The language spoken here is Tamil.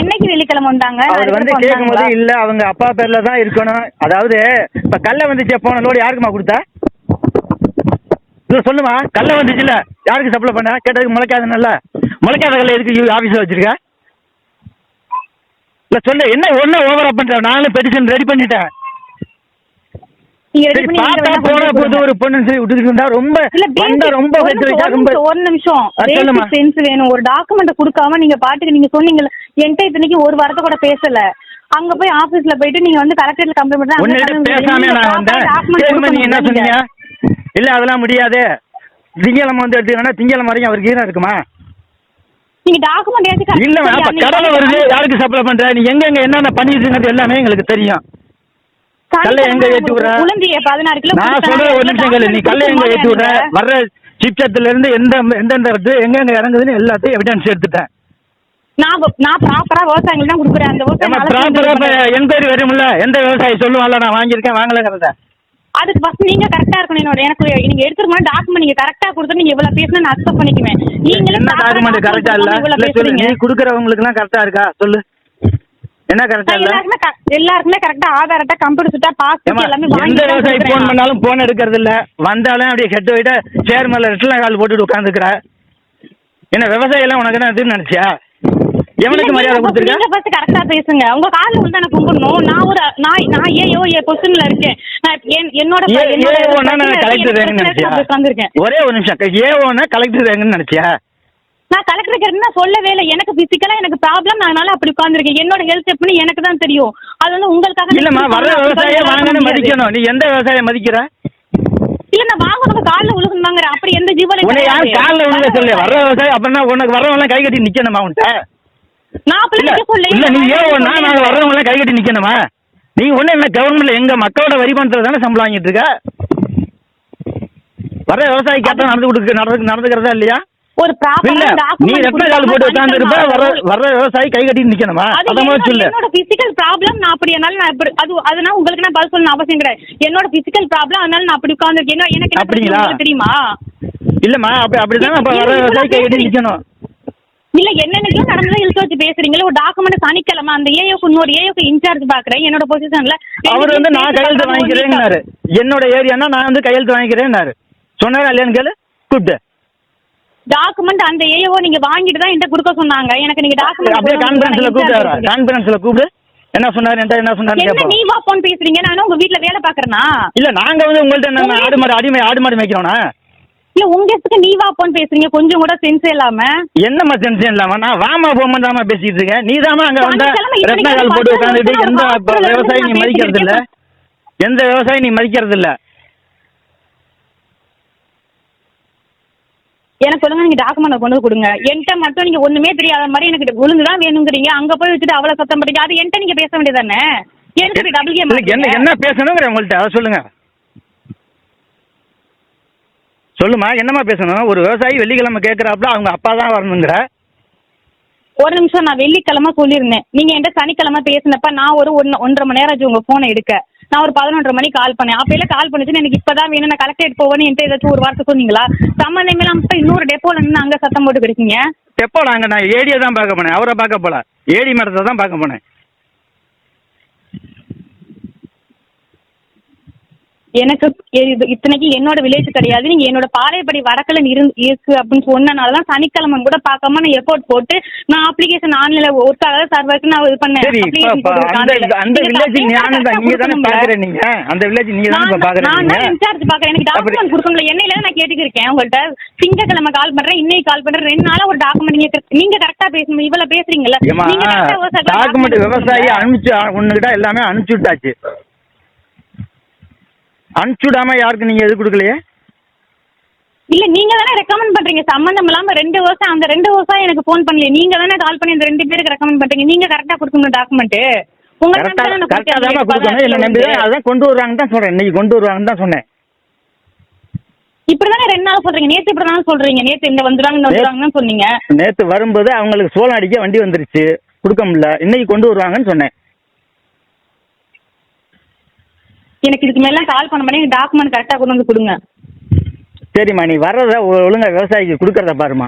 என்னைக்கு வெள்ளிக்கிழமை வந்தாங்க? அவர் வந்து கேட்கும்போது? இல்ல அவங்க அப்பா பேர்ல தான் இருக்கணும். அதாவது இப்ப கல்ல வந்துச்சு போன லோடு யாருக்குமா கொடுத்தா? இல்ல சொல்லுமா கல்ல வந்துச்சுல யாருக்கு சப்ளை பண்ண? கேட்டதுக்கு முளைக்காதுன்னு முளைக்காத கல்ல எதுக்கு ஆபீஸ்ல வச்சிருக்க? இல்ல சொல்லு என்ன ஒண்ணு ஓவரா பண்ற? நானும் பெட்டிஷன் ரெடி பண்ணிட்டேன். வேணா போன போது. ஒரு பொண்ணு சரி விட்டுட்டு இருந்தா ரொம்ப வந்தா ரொம்ப ஒரு நிமிஷம், சென்ஸ் வேணும். ஒரு டாக்குமெண்ட் கொடுக்காம நீங்க பாட்டுக்கு நீங்க சொன்னீங்கல்ல என்கிட்ட இத்தனைக்கு ஒரு வாரத்தை கூட பேசல. அங்க போய் ஆபீஸ்ல போயிட்டு நீங்க வந்து கலெக்டர்ல கம்ப்ளைண்ட் பண்ணா பேசாம நான் வந்தேன். நீங்க என்ன சொன்னீங்க? இல்ல அதெல்லாம் முடியாது. திங்கக்கிழமை வந்து எடுத்துக்கணும்னா திங்கக்கிழமை வரைக்கும் அவருக்கு ஈரம் இருக்குமா? நீங்க டாக்குமெண்ட் இல்ல கடலை வருது யாருக்கு சப்ளை பண்ற? நீ எங்க எங்க என்னென்ன பண்ணிட்டு இருக்கிறது எல்லாமே எங்களுக்கு தெரியும். கல்லை எங்க ஏத்தி விடுற? உளுந்திய பதினாறு கிலோ நான் சொல்ற ஒரு நிமிஷம் கேளு. நீ கல்லை எங்க ஏத்தி விடுற? வர்ற சிப்சத்துல இருந்து எந்த எந்தெந்த இடத்து எங்க எங்க இறங்குதுன்னு எல்லாத்தையும் எவிடன்ஸ் எடுத்துட்டேன். நான் ப்ராப்பரா விவசாயிகள் தான் கொடுக்குறேன். அந்த விவசாயம் ப்ராப்பரா என்கொயரி வரும்ல? எந்த விவசாயி சொல்லுவான்ல நான் வாங்கியிருக்கேன் வாங்கலங்கிறத? அதுக்கு ஃபர்ஸ்ட் நீங்க கரெக்டா இருக்கணும் என்னோட எனக்கு நீங்க எடுத்துருமா டாக்குமெண்ட் நீங்க கரெக்டா கொடுத்து நீங்க இவ்வளவு பேசினா நான் அக்செப்ட் பண்ணிக்குவேன். என்ன டாக்குமெண்ட் கரெக்டா இல்ல? நீ. குடுக்கறவங்களுக்கு எல்லாம் கரெக்டா இருக்கா? சொல்லு. என்ன கரெக்டா இல்ல எல்லாருக்குமே கரெக்டா ஆதார் அட்டை கம்ப்யூட்டர் சுட்டா எல்லாமே எந்த விவசாயி போன் நான். பண்ணாலும் போன் எடுக்கிறது இல்ல. வந்தாலும் அப்படியே கெட்டு போயிட்டு சேர் மேல ரெட்டில கால் போட்டுட்டு உட்காந்துக்கிற என்ன விவசாயம் எல்லாம் உனக்கு என்ன இதுன்னு நினைச்சியா? எவனுக்கு மரியாதை கொடுத்துருக்க? நீங்க correct ஆ பேசுங்க. உங்க கால்ல விழுந்தா நான் கும்பிடணும். நான் ஒரு நான் நான் ஏயோ ஏ பொசிஷன்ல இருக்கேன். நான் என்- என்னோட ஏ இருக்கு, கலெக்டர் எனக்கு நினைச்சியா. ஒரே ஒரு நிமிஷம். ஏ ஒன்னா கலெக்டர் ரேங்கன்னு நினைச்சியா? நான் கலெக்டருக்கு என்ன சொல்லவே இல்லை. எனக்கு பிசிக்கலா எனக்கு ப்ராப்ளம் அதனால அப்படி உட்கார்ந்திருக்கேன். என்னோட ஹெல்த் எப்படின்னு எனக்கு தான் தெரியும். அது வந்து உங்களுக்காக இல்லம்மா நான் விவசாயியை பண்ண வாங்கன்னு. மதிக்கணும். நீ எந்த விவசாயம் மதிக்கிற? இல்ல நான் வாங்குறவங்க கால்ல விழுகுனாங்க அப்படி எந்த ஜீவனையும் உன்னை கிடையாது. காலில் விழுக சொல்லு. வர்ற விவசாயி அப்படின்னா உனக்கு வர்றவங்க கை கட்டி நிக்கணுமா உன்ட்ட நான் அப்படி நிக்க சொல்ல. இல்ல நீ நான் ஏன் ஒன்னா நாங்க வர்றவங்க கை கட்டி நிக்கணுமா? நீ ஒண்ணு என்ன கவர்மெண்ட்ல எங்க மக்களோட வரி பணத்துல தானே சம்பளம் வாங்கிட்டு இருக்க? வர்ற விவசாயி கேட்டா நடந்து கொடுக்க நடந்து நடந்துக்கிறதா இல்லையா? ஒரு நீ ரெட்ட கால் போட்டு உட்கார்ந்து இருப்ப வர்ற வர்ற விவசாயி கை கட்டி நிக்கணுமா? அது அத மாதிரி என்னோட- சொல்லு. என்னோட பிசிக்கல் ப்ராப்ளம் நான் அப்படி என்னால நான் இப்படி அது அதனால உங்களுக்கு நான் பதில் சொல்லணும் அவசியம் கிடையாது. என்னோட பிசிக்கல் ப்ராப்ளம் அதனால நான் அப்படி உட்கார்ந்துருக்கேன் எனக்கு அப்படிங்களா? தெரியுமா? இல்லம்மா அப்படி அப்படிதானே அப்ப விவசாயி கை கட்டி நிக்கணும். இல்ல என்னென்னைக்கும் நடந்ததை இழுத்து வச்சு பேசுறீங்களா? ஒரு டாக்குமெண்ட் சனிக்கிழமை அந்த ஏயோக்கு இன்னொரு ஏயோக்கு இன்சார்ஜ் பாக்குறேன். என்னோட பொசிஷன்ல அவர் வந்து நான் கையெழுத்து வாங்கிக்கிறேன்னாரு. என்னோட ஏரியானா நான் வந்து கையெழுத்து வாங்கிக்கிறேன்னாரு. சொன்னாரா இல்லையான்னு கேளு? கூப்பிட்டு டாக்குமெண்ட் அந்த ஏஓ நீங்க வாங்கிட்டு தான் என்கிட்ட கொடுக்க சொன்னாங்க. எனக்கு நீங்க அப்படியே கான்ஃபரன்ஸ்ல கூப்பிட்டு டாக்குமெண்ட் கான்ஃபரன்ஸ்ல கூப்பிடு. என்ன சொன்னாரு என்கிட்ட என்ன சொன்னாரு என்ன நீ வா போன் பேசுறீங்க? நான் உங்க வீட்ல வேலை பாக்குறேனா இல்ல நாங்க வந்து உங்கள்ட்ட என்ன ஆடு மாடு அடிமை ஆடு மாடு மேய்க்கிறோனா இல்ல உங்க இஷ்டத்துக்கு நீ வா போன் பேசுறீங்க. கொஞ்சம் கூட சென்ஸ் இல்லாம. என்னம்மா டென்ஷன் இல்லாம? நான் வாமா போமா தாமா பேசிட்டு இருக்கேன். நீ தாமா அங்க வந்த கால் போட்டு வருஷமா எந்த ஒரு hospital ல விவசாயி நீ மதிக்கிறது இல்ல எந்த விவசாயி நீ மதிக்கிறது இல்ல எனக்கு சொல்லுங்க நீங்க டாக்குமெண்ட் கொண்டு வந்து கொடுங்க. என்கிட்ட மட்டும் நீங்க ஒண்ணுமே தெரியாத மாதிரி எனக்கு ஒழுங்கு தான் வேணுங்கிறீங்க. அங்க போய் வச்சுட்டு அவ்வளவு சத்தம் பண்றீங்க அது என்கிட்ட நீங்க பேச வேண்டியதானே எனக்கு டபுள் கேம் என்ன என்ன பேசணுங்கிற உங்கள்ட்ட அதை சொல்லுங்க. சொல்லுமா என்னம்மா பேசணும்? ஒரு விவசாயி வெள்ளிக்கிழமை கேட்கறாப்புல அவங்க அப்பா தான் வரணுங்கிற. ஒரு நிமிஷம் நான் வெள்ளிக்கிழமை சொல்லியிருந்தேன். நீங்க என்கிட்ட சனிக்கிழமை பேசினப்ப நான் ஒரு ஒன்னு ஒன்றரை மணி நேரம் ஆச்சு உங்க போனை எடுக்க. நான் ஒரு பதினொன்றரை மணிக்கு கால் பண்ணேன். அப்பயில கால் பண்ணிச்சு எனக்கு இப்பதான் வேணும். நான் கலெக்டரேட் போவேன்னு என்கிட்ட ஏதாச்சும் ஒரு வார்த்தை சொன்னீங்களா? சம்மந்தமே இல்லாம இப்ப இன்னொரு டெப்போல நின்று அங்க சத்தம் போட்டு கிடைக்கீங்க எப்போ நாங்க நான் ஏடியை தான் பார்க்க போனேன். அவரை பார்க்க போல. ஏடி மேடத்தை தான் பார்க்க போனேன். எனக்கு இது இத்தனைக்கு என்னோட வில்லேஜ் கிடையாது. நீங்க என்னோட பாளையப்படி வடக்குல இரு இருக்கு அப்படின்னு சொன்னனால தான் சனிக்கிழமை கூட பார்க்காம நான் எஃபோர்ட் போட்டு நான் அப்ளிகேஷன் ஆன்லைன்ல ஒர்க்காக சர்வருக்கு நான் இது பண்ணேன். அந்த வில்லேஜ் நீங்க தான் நீங்க? அந்த வில்லேஜ் நீங்க தானே நான் தான் இன்சார்ஜ் பாக்குறேன் எனக்கு டாக்குமெண்ட் கொடுக்கணும்ல. என்னையில நான் கேட்டுக்கிருக்கேன். உங்கள்ட்ட திங்கக்கிழமை கால் பண்றேன் இன்னைக்கு கால் பண்றேன். ரெண்டு நாளா ஒரு டாக்குமெண்ட் நீங்க நீங்க கரெக்டா பேசணும். இவ்வளவு விவசாயிகளுக்கு டாக்குமெண்ட் விவசாயி. அனுப்பிச்சு உன்னுகிட்ட எல்லாமே அனுப்பிச்சு விட்டாச்சு. அனுப்பிச்சு விடாம யாருக்கு நீங்க எது கொடுக்கலையே? இல்ல நீங்க தானே ரெக்கமெண்ட் பண்றீங்க. சம்பந்தம் இல்லாம ரெண்டு வருஷம் அந்த ரெண்டு வருஷம் எனக்கு ஃபோன் பண்ணல நீங்க தானே கால் பண்ணி இந்த ரெண்டு பேருக்கு ரெக்கமெண்ட் பண்றீங்க. நீங்க கரெக்டா கொடுக்கணும் டாக்குமெண்ட் உங்க கரெக்டா தான் கொடுக்கணும். இல்ல நம்பி தான் அதான் கொண்டு வருவாங்கன்னு தான் சொல்றேன். இன்னைக்கு கொண்டு வருவாங்கன்னு தான் சொன்னேன். இப்படிதானே ரெண்டு நாள் சொல்றீங்க. நேத்து இப்படி தானே சொல்றீங்க. நேத்து இந்த வந்துருவாங்க இந்த வந்துருவாங்கன்னு சொன்னீங்க. நேத்து வரும்போது அவங்களுக்கு சோளம் அடிக்க வண்டி வந்துருச்சு. கொடுக்க முடியல. இன்னைக்கு கொண்டு வருவாங்கன்னு சொன்னேன். எனக்கு இதுக்கு மேல கால் பண்ண பண்ணி டாக்குமெண்ட் கரெக்டா கொண்டு வந்து கொடுங்க. சரிம்மா நீ வர்றத ஒழுங்கா விவசாயிக்கு கொடுக்கறத பாருமா